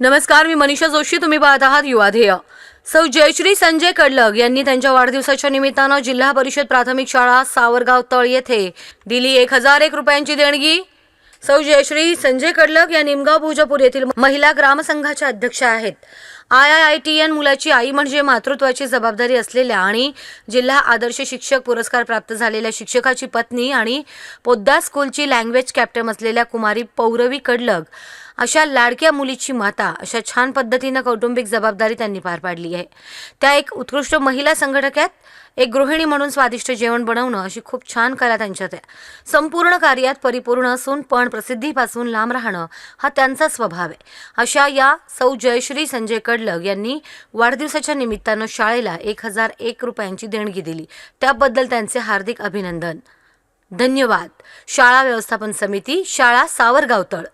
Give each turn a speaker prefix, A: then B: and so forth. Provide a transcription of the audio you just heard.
A: नमस्कार मी मनीषा जोशी. तुम्ही पाहत आहात युवाधेय सौ जयश्री संजय कडलग यांनी त्यांच्या वाढदिवसाच्या निमित्तानं जिल्हा परिषद प्राथमिक शाळा सावरगाव तळ येथे दिली एक हजार एक रुपयांची देणगी. सौ जयश्री संजय कडलग या निमगाव भोजापूर येथील महिला ग्रामसंघाच्या अध्यक्षा आहेत. I I I T N मुलाची आई म्हणजे मातृत्वाची जबाबदारी असलेल्या आणि जिल्हा आदर्श शिक्षक पुरस्कार प्राप्त झालेल्या शिक्षकाची पत्नी आणि पोद्दा स्कूलची लँग्वेज कॅप्टन असलेल्या कुमारी पौरवी कडलग अशा लाडक्या मुलीची माता अशा छान पद्धतीनं कौटुंबिक जबाबदारी त्यांनी पार पाडली आहे. त्या एक उत्कृष्ट महिला संघटकात एक गृहिणी म्हणून स्वादिष्ट जेवण बनवणं अशी खूप छान कला त्यांच्यात आहे. संपूर्ण कार्यात परिपूर्ण असून पण प्रसिद्धीपासून लांब राहणं हा त्यांचा स्वभाव आहे. अशा या सौ जयश्री संजय कडलग यांनी वाढदिवसाच्या निमित्तानं शाळेला एक हजार एक रुपयांची देणगी दिली. त्याबद्दल त्यांचे हार्दिक अभिनंदन. धन्यवाद. शाळा व्यवस्थापन समिती शाळा सावरगावतळ